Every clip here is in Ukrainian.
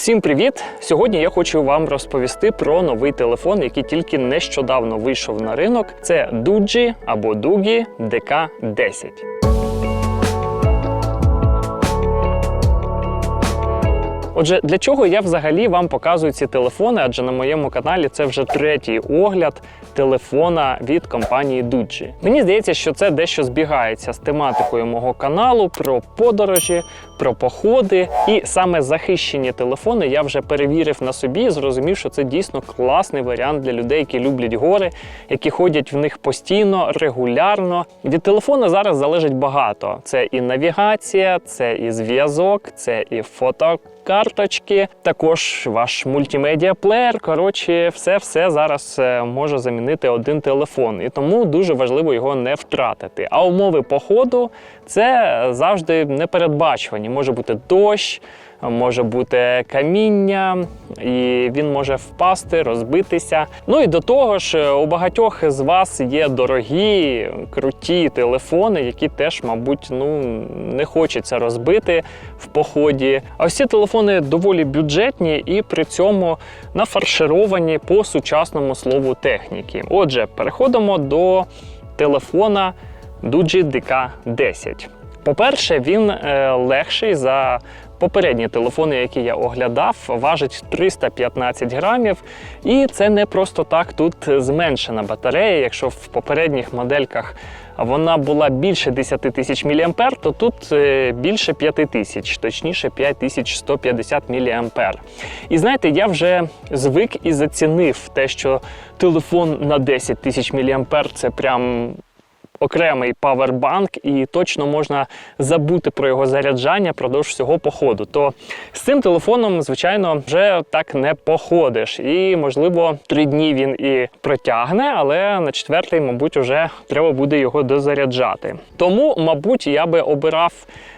Всім привіт! Сьогодні я хочу вам розповісти про новий телефон, який тільки нещодавно вийшов на ринок. Це Дуджі або Дугі DK10. Отже, для чого я взагалі вам показую ці телефони? Адже на моєму каналі це вже третій огляд телефона від компанії Duji. Мені здається, що це дещо збігається з тематикою мого каналу про подорожі, про походи. І саме захищені телефони я вже перевірив на собі і зрозумів, що це дійсно класний варіант для людей, які люблять гори, які ходять в них постійно, регулярно. Від телефона зараз залежить багато: це і навігація, це і зв'язок, це і фото. Карточки, також ваш мультимедіа плеєр. Коротше, все все зараз е, може замінити один телефон, і тому дуже важливо його не втратити. А умови походу це завжди непередбачувані. Може бути дощ, може бути каміння, і він може впасти, розбитися. Ну і до того ж, у багатьох з вас є дорогі, круті телефони, які теж, мабуть, ну не хочеться розбити в поході. А ці телефони доволі бюджетні і при цьому нафаршировані по сучасному слову техніки. Отже, переходимо до телефона Duji DK10. По-перше, він е, легший за попередні телефони, які я оглядав, важить 315 грамів. І це не просто так тут зменшена батарея. Якщо в попередніх модельках вона була більше 10 тисяч мА, то тут е, більше 5 тисяч, точніше 5150 мА. І знаєте, я вже звик і зацінив те, що телефон на 10 тисяч мА це прям окремий павербанк, і точно можна забути про його заряджання продовж всього походу. То з цим телефоном, звичайно, вже так не походиш. І, можливо, три дні він і протягне, але на четвертий, мабуть, вже треба буде його дозаряджати. Тому, мабуть, я би обирав.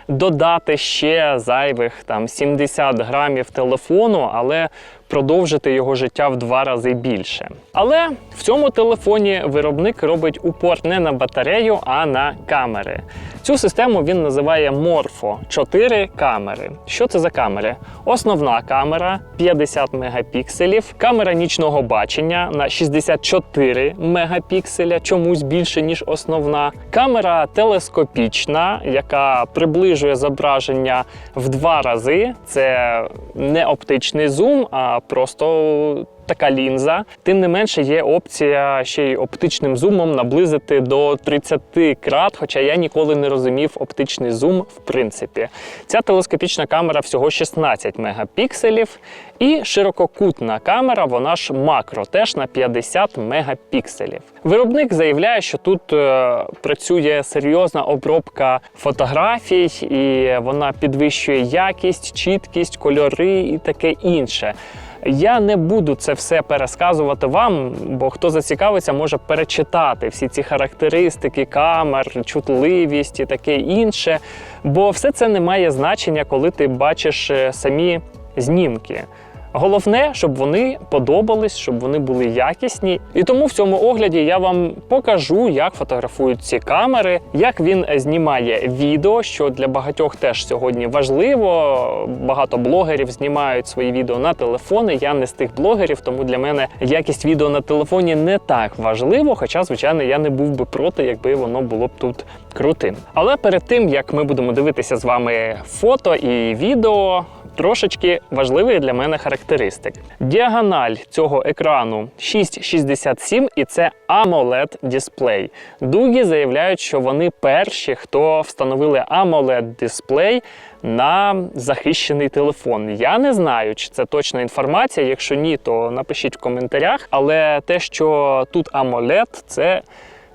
Додати ще зайвих там 70 грамів телефону, але продовжити його життя в два рази більше. Але в цьому телефоні виробник робить упор не на батарею, а на камери. Цю систему він називає Morpho 4 камери. Що це за камери? Основна камера 50 мегапікселів, камера нічного бачення на 64 мегапікселя, чомусь більше ніж основна. Камера телескопічна, яка приближує зображення в два рази. Це не оптичний зум, а просто така лінза. Тим не менше, є опція ще й оптичним зумом наблизити до 30 крат, хоча я ніколи не розумів оптичний зум в принципі. Ця телескопічна камера всього 16 мегапікселів. І ширококутна камера, вона ж макро, теж на 50 мегапікселів. Виробник заявляє, що тут е, працює серйозна обробка фотографій, і вона підвищує якість, чіткість, кольори і таке інше. Я не буду це все пересказувати вам, бо хто зацікавиться, може перечитати всі ці характеристики камер, чутливість і таке інше. Бо все це не має значення, коли ти бачиш е, самі знімки. Головне, щоб вони подобались, щоб вони були якісні. І тому в цьому огляді я вам покажу, як фотографують ці камери, як він знімає відео, що для багатьох теж сьогодні важливо. Багато блогерів знімають свої відео на телефони. Я не з тих блогерів, тому для мене якість відео на телефоні не так важливо. Хоча, звичайно, я не був би проти, якби воно було б тут крутим. Але перед тим як ми будемо дивитися з вами фото і відео трошечки важливий для мене характеристик. Діагональ цього екрану 6,67 і це amoled дисплей. Дугі заявляють, що вони перші, хто встановили amoled дисплей на захищений телефон. Я не знаю, чи це точна інформація. Якщо ні, то напишіть в коментарях. Але те, що тут AMOLED, це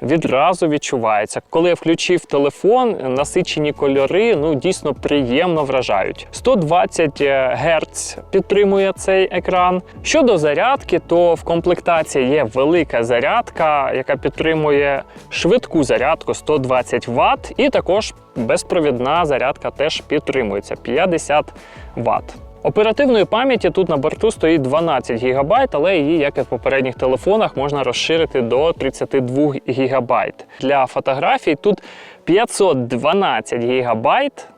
відразу відчувається. Коли я включив телефон, насичені кольори ну дійсно приємно вражають. 120 Гц підтримує цей екран. Щодо зарядки, то в комплектації є велика зарядка, яка підтримує швидку зарядку 120 Вт, і також безпровідна зарядка теж підтримується 50 Вт. Оперативної пам'яті тут на борту стоїть 12 ГБ, але її, як і в попередніх телефонах, можна розширити до 32 ГБ. Для фотографій тут 512 ГБ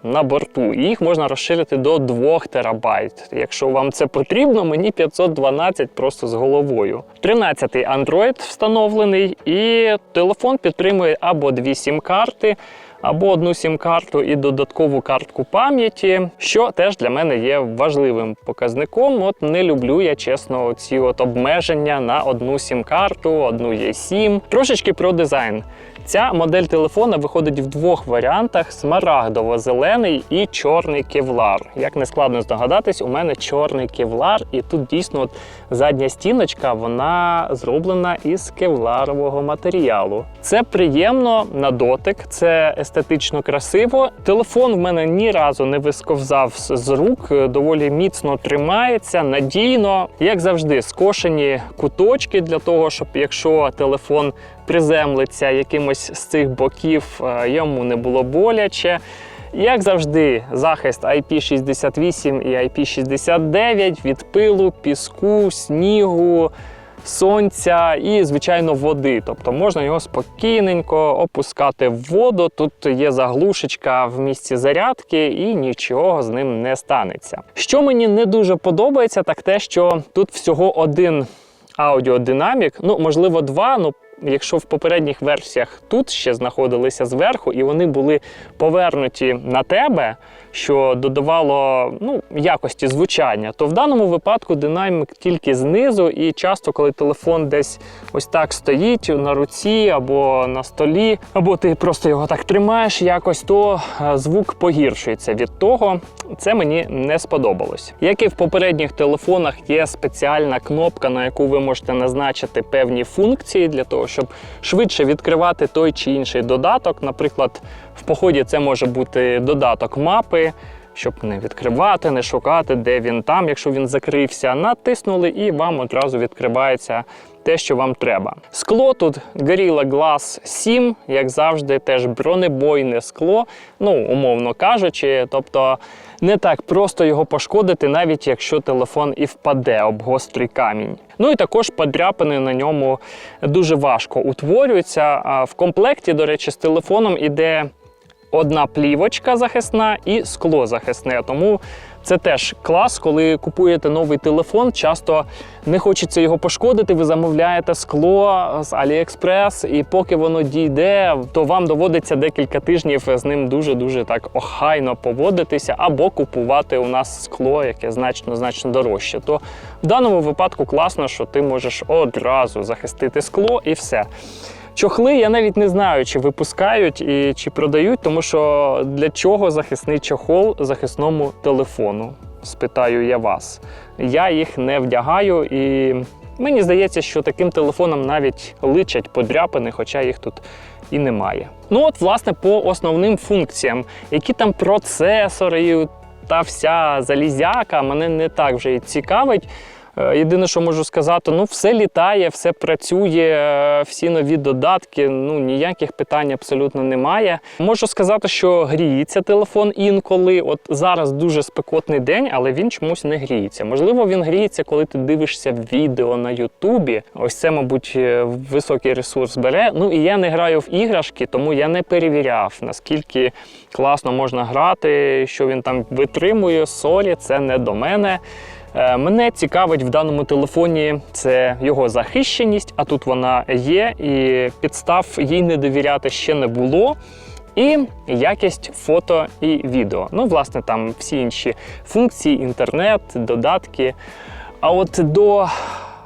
на борту, їх можна розширити до 2 ТБ. Якщо вам це потрібно, мені 512 просто з головою. 13-й Android встановлений, і телефон підтримує або дві сім-карти або одну сім-карту і додаткову картку пам'яті, що теж для мене є важливим показником. От не люблю я чесно ці от обмеження на одну сім-карту, одну є сім. Трошечки про дизайн. Ця модель телефона виходить в двох варіантах: смарагдово-зелений і чорний кевлар. Як не складно здогадатись, у мене чорний кевлар, і тут дійсно от задня стіночка вона зроблена із кевларового матеріалу. Це приємно на дотик, це естетично красиво. Телефон в мене ні разу не висковзав з з рук, доволі міцно тримається, надійно, як завжди, скошені куточки для того, щоб якщо телефон приземлиться якимось з цих боків, е, йому не було боляче. Як завжди, захист IP68 і IP69 від пилу, піску, снігу, сонця і, звичайно, води. Тобто можна його спокійненько опускати в воду. Тут є заглушечка в місці зарядки, і нічого з ним не станеться. Що мені не дуже подобається, так те, що тут всього один аудіодинамік, ну можливо, два. ну Якщо в попередніх версіях тут ще знаходилися зверху, і вони були повернуті на тебе, що додавало ну, якості звучання, то в даному випадку динамік тільки знизу, і часто, коли телефон десь ось так стоїть на руці або на столі, або ти просто його так тримаєш якось, то е, звук погіршується від того. Це мені не сподобалось. Як і в попередніх телефонах є спеціальна кнопка, на яку ви можете назначити певні функції для того, щоб швидше відкривати той чи інший додаток. Наприклад, в поході це може бути додаток мапи. Щоб не відкривати, не шукати, де він там, якщо він закрився, натиснули і вам одразу відкривається те, що вам треба. Скло тут Gorilla Glass 7, як завжди, теж бронебойне скло, ну, умовно кажучи, тобто не так просто його пошкодити, навіть якщо телефон і впаде об гострий камінь. Ну і також подряпини на ньому дуже важко утворюються. В комплекті, до речі, з телефоном іде одна плівочка захисна і скло захисне. Тому це теж клас, коли купуєте новий телефон, часто не хочеться його пошкодити. Ви замовляєте скло з AliExpress, і поки воно дійде, то вам доводиться декілька тижнів з ним дуже-дуже так охайно поводитися, або купувати у нас скло, яке значно значно дорожче. То в даному випадку класно, що ти можеш одразу захистити скло і все. Чохли я навіть не знаю, чи випускають і чи продають, тому що для чого захисний чохол захисному телефону? Спитаю я вас. Я їх не вдягаю, і мені здається, що таким телефоном навіть личать подряпини, хоча їх тут і немає. Ну от, власне, по основним функціям, які там процесори та вся залізяка, мене не так вже і цікавить. Е, єдине, що можу сказати, ну все літає, все працює, е, всі нові додатки, ну ніяких питань абсолютно немає. Можу сказати, що гріється телефон інколи. От зараз дуже спекотний день, але він чомусь не гріється. Можливо, він гріється, коли ти дивишся відео на Ютубі. Ось це, мабуть, е, високий ресурс бере. Ну і я не граю в іграшки, тому я не перевіряв, наскільки класно можна грати, що він там витримує. Сорі, це не до мене. Е, мене цікавить в даному телефоні це його захищеність, а тут вона є, і підстав їй не довіряти ще не було. І якість фото і відео. Ну, власне, там всі інші функції, інтернет, додатки. А от до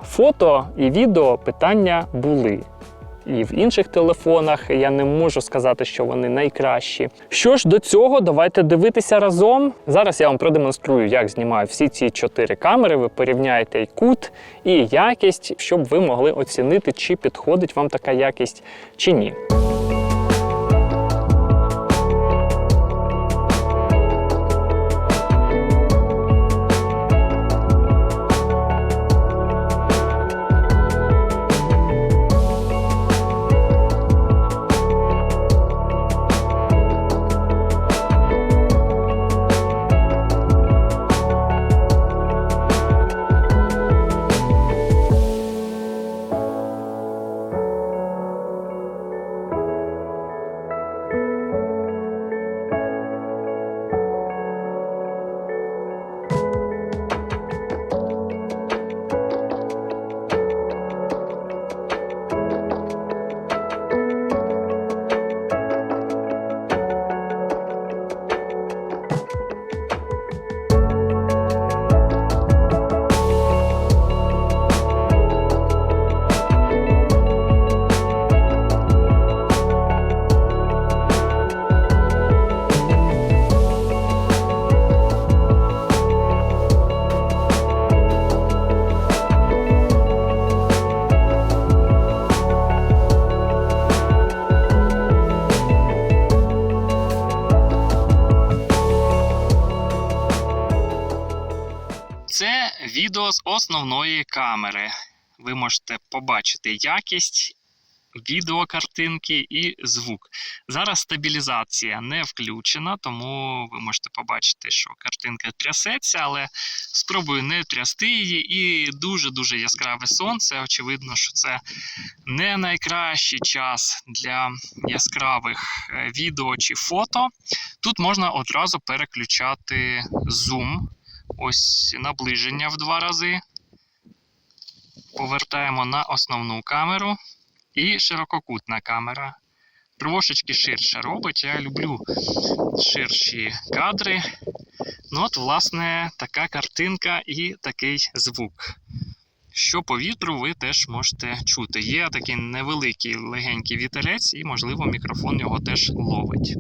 фото і відео питання були і в інших телефонах. Я не можу сказати, що вони найкращі. Що ж до цього, давайте дивитися разом. Зараз я вам продемонструю, як знімаю всі ці чотири камери. Ви порівняєте і кут, і якість, щоб ви могли оцінити, чи підходить вам така якість чи ні. Камери. Ви можете побачити якість відеокартинки і звук. Зараз стабілізація не включена, тому ви можете побачити, що картинка трясеться, але спробую не трясти її. І дуже-дуже яскраве сонце. Очевидно, що це не найкращий час для яскравих е, відео чи фото. Тут можна одразу переключати зум. Ось наближення в два рази. Повертаємо на основну камеру. І ширококутна камера. Трошечки ширше робить. Я люблю ширші кадри. Ну, от, власне, така картинка і такий звук. Що по вітру ви теж можете чути. Є такий невеликий легенький вітерець, і, можливо, мікрофон його теж ловить.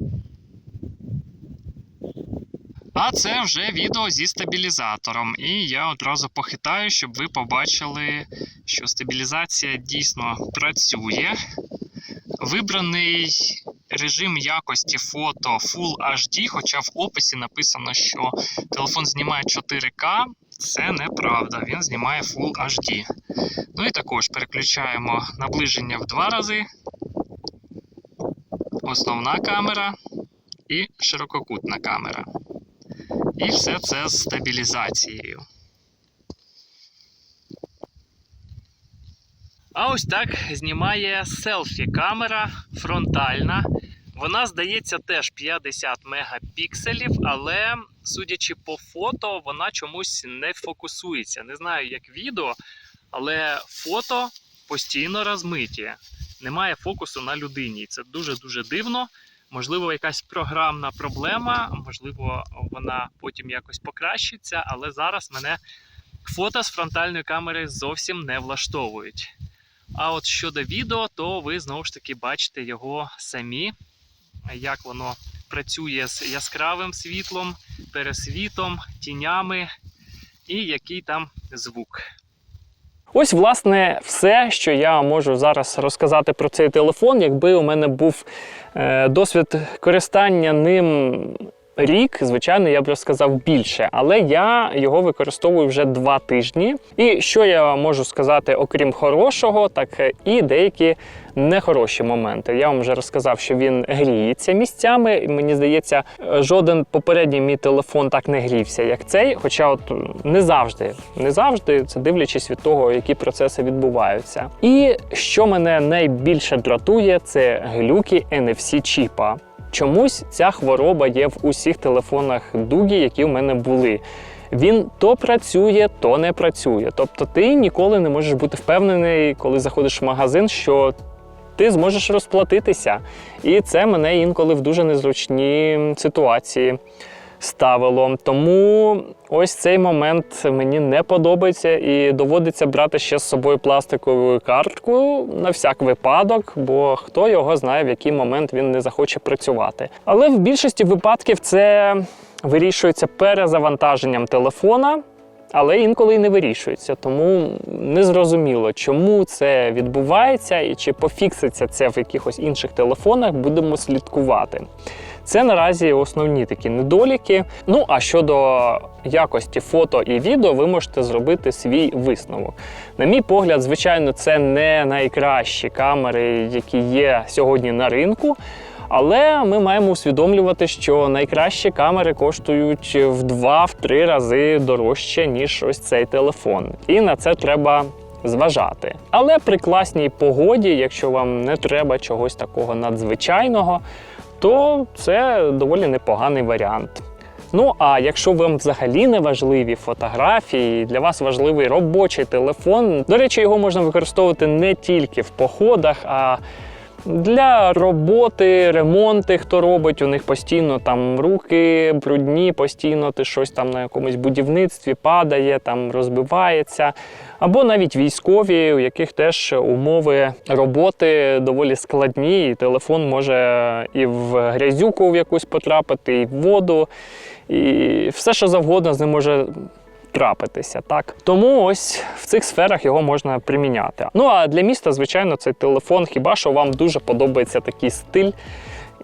А це вже відео зі стабілізатором. І я одразу похитаю, щоб ви побачили, що стабілізація дійсно працює. Вибраний режим якості фото Full HD, хоча в описі написано, що телефон знімає 4К. Це неправда, він знімає Full HD. Ну і також переключаємо наближення в два рази. Основна камера і ширококутна камера. І все це з стабілізацією. А ось так знімає селфі-камера фронтальна. Вона, здається, теж 50 мегапікселів, але, судячи по фото, вона чомусь не фокусується. Не знаю, як відео, але фото постійно розмиті. Немає фокусу на людині. Це дуже-дуже дивно. Можливо, якась програмна проблема, можливо, вона потім якось покращиться, але зараз мене фото з фронтальної камери зовсім не влаштовують. А от щодо відео, то ви знову ж таки бачите його самі, як воно працює з яскравим світлом, пересвітом, тінями і який там звук. Ось, власне, все, що я можу зараз розказати про цей телефон, якби у мене був е, досвід користання ним рік, звичайно, я б розказав більше, але я його використовую вже два тижні. І що я можу сказати, окрім хорошого, так і деякі нехороші моменти. Я вам вже розказав, що він гріється місцями. Мені здається, жоден попередній мій телефон так не грівся, як цей. Хоча, от не завжди, не завжди, це дивлячись від того, які процеси відбуваються. І що мене найбільше дратує, це глюки NFC чіпа. Чомусь ця хвороба є в усіх телефонах Дугі, які в мене були. Він то працює, то не працює. Тобто ти ніколи не можеш бути впевнений, коли заходиш в магазин, що ти зможеш розплатитися. І це мене інколи в дуже незручні ситуації ставило. Тому ось цей момент мені не подобається і доводиться брати ще з собою пластикову картку на всяк випадок, бо хто його знає, в який момент він не захоче працювати. Але в більшості випадків це вирішується перезавантаженням телефона. Але інколи і не вирішується, тому незрозуміло, чому це відбувається і чи пофікситься це в якихось інших телефонах, будемо слідкувати. Це наразі основні такі недоліки. Ну а щодо якості фото і відео, ви можете зробити свій висновок. На мій погляд, звичайно, це не найкращі камери, які є сьогодні на ринку. Але ми маємо усвідомлювати, що найкращі камери коштують в 2-3 рази дорожче, ніж ось цей телефон. І на це треба зважати. Але при класній погоді, якщо вам не треба чогось такого надзвичайного, то це доволі непоганий варіант. Ну а якщо вам взагалі не важливі фотографії, для вас важливий робочий телефон, до речі, його можна використовувати не тільки в походах, а для роботи, ремонти, хто робить, у них постійно там руки брудні, постійно ти щось там на якомусь будівництві падає, там розбивається. Або навіть військові, у яких теж умови роботи доволі складні, і телефон може і в грязюку в якусь потрапити, і в воду, і все, що завгодно з ним може трапитися. Так тому ось в цих сферах його можна приміняти. Ну а для міста, звичайно, цей телефон, хіба що вам дуже подобається такий стиль.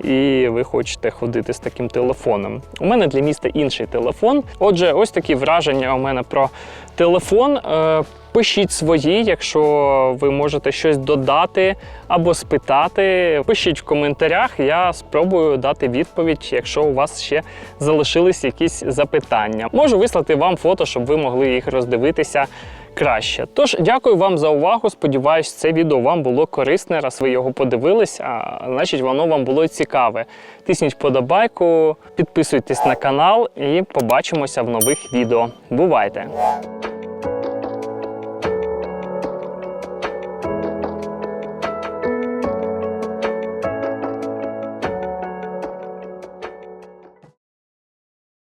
і ви хочете ходити з таким телефоном. У мене для міста інший телефон. Отже, ось такі враження у мене про телефон. Пишіть свої, якщо ви можете щось додати або спитати. Пишіть в коментарях, я спробую дати відповідь, якщо у вас ще залишились якісь запитання. Можу вислати вам фото, щоб ви могли їх роздивитися краще. Тож, дякую вам за увагу. Сподіваюсь, це відео вам було корисне, раз ви його подивились, а значить воно вам було цікаве. Тисніть вподобайку, підписуйтесь на канал і побачимося в нових відео. Бувайте!